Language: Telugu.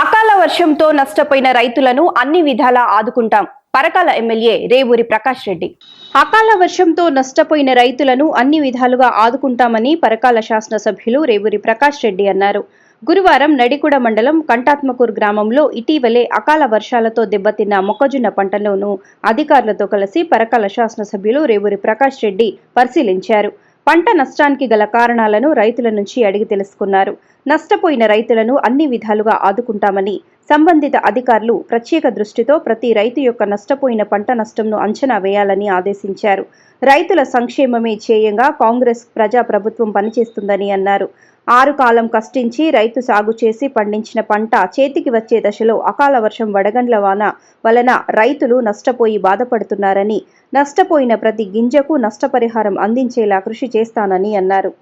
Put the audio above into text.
అకాల వర్షంతో నష్టపోయిన రైతులను అన్ని విధాలా ఆదుకుంటాం. పరకాల ఎమ్మెల్యే రేవూరి ప్రకాష్ రెడ్డి. అకాల వర్షంతో నష్టపోయిన రైతులను అన్ని విధాలుగా ఆదుకుంటామని పరకాల శాసనసభ్యులు రేవూరి ప్రకాష్ రెడ్డి అన్నారు. గురువారం నడికుడ మండలం కంటాత్మకూర్ గ్రామంలో ఇటీవలే అకాల వర్షాలతో దెబ్బతిన్న మొక్కజొన్న పంటలను అధికారులతో కలిసి పరకాల శాసనసభ్యులు రేవూరి ప్రకాష్ రెడ్డి పరిశీలించారు. పంట నష్టానికి గల కారణాలను రైతుల నుంచి అడిగి తెలుసుకున్నారు. నష్టపోయిన రైతులను అన్ని విధాలుగా ఆదుకుంటామని సంబంధిత అధికారులు ప్రత్యేక దృష్టితో ప్రతి రైతు యొక్క నష్టపోయిన పంట నష్టంను అంచనా వేయాలని ఆదేశించారు. రైతుల సంక్షేమమే ధ్యేయంగా కాంగ్రెస్ ప్రజా ప్రభుత్వం పనిచేస్తుందని అన్నారు. ఆరు కాలం కష్టించి రైతు సాగు చేసి పండించిన పంట చేతికి వచ్చే దశలో అకాల వర్షం వడగండ్ల వాన వలన రైతులు నష్టపోయి బాధపడుతున్నారని నష్టపోయిన ప్రతి గింజకు నష్టపరిహారం అందించేలా కృషి చేస్తానని అన్నారు.